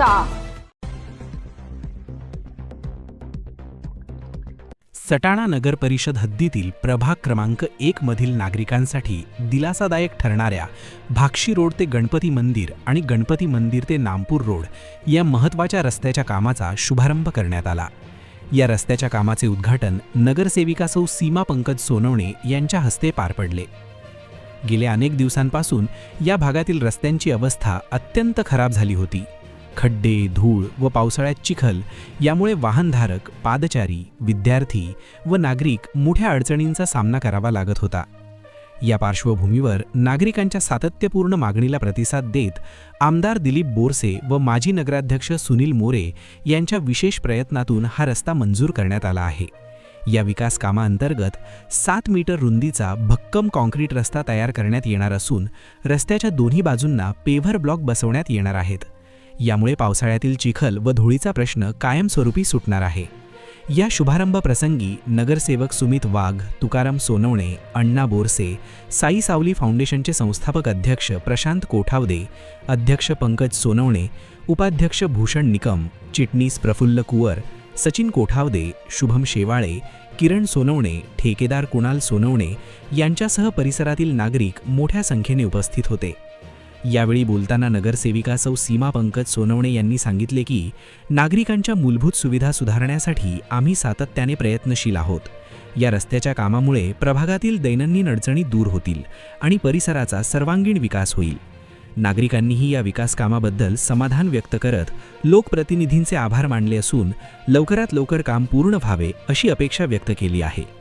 करायचा सटाणा नगर परिषद हद्दीतील प्रभाग क्रमांक एक मधील नागरिकांसाठी दिलासादायक ठरणाऱ्या भाक्षी रोड ते गणपती मंदिर आणि गणपती मंदिर ते नामपूर रोड या महत्त्वाच्या रस्त्याच्या कामाचा शुभारंभ करण्यात आला. या रस्त्याच्या कामाचे उद्घाटन नगरसेविका सौ सीमा पंकज सोनवणे यांच्या हस्ते पार पडले. गेल्या अनेक दिवसांपासून या भागातील रस्त्यांची अवस्था अत्यंत खराब झाली होती. खड्डे धूळ व पावसाळ्यात चिखल यामुळे वाहनधारक पादचारी विद्यार्थी व नागरिक मोठ्या अडचणींचा सामना करावा लागत होता. या पार्श्वभूमीवर नागरिकांच्या सातत्यपूर्ण मागणीला प्रतिसाद देत आमदार दिलीप बोरसे व माजी नगराध्यक्ष सुनील मोरे यांच्या विशेष प्रयत्नातून हा रस्ता मंजूर करण्यात आला आहे. या विकास कामाअंतर्गत सात मीटर रुंदीचा भक्कम कॉन्क्रीट रस्ता तयार करण्यात येणार असून रस्त्याच्या दोन्ही बाजूंना पेव्हर ब्लॉक बसवण्यात येणार आहेत. यामुळे पावसाळ्यातील चिखल व धुळीचा प्रश्न कायमस्वरूपी सुटणार आहे. या शुभारंभ प्रसंगी नगरसेवक सुमित वाघ तुकाराम सोनवणे अण्णा बोरसे साई सावली फाउंडेशनचे संस्थापक अध्यक्ष प्रशांत कोठावदे अध्यक्ष पंकज सोनवणे उपाध्यक्ष भूषण निकम चिटणीस प्रफुल्ल कुवर सचिन कोठावदे शुभम शेवाळे किरण सोनवणे ठेकेदार कुणाल सोनवणे यांच्यासह परिसरातील नागरिक मोठ्या संख्येने उपस्थित होते. यावेळी बोलताना नगरसेविका सौ सीमा पंकज सोनवणे यांनी सांगितले की नागरिकांच्या मूलभूत सुविधा सुधारण्यासाठी आम्ही सातत्याने प्रयत्नशील आहोत. या रस्त्याच्या कामामुळे प्रभागातील दैनंदिन अडचणी दूर होतील आणि परिसराचा सर्वांगीण विकास होईल. नागरिकांनीही या विकास कामाबद्दल समाधान व्यक्त करत लोकप्रतिनिधींचे आभार मानले असून लवकरात लवकर काम पूर्ण व्हावे अशी अपेक्षा व्यक्त केली आहे.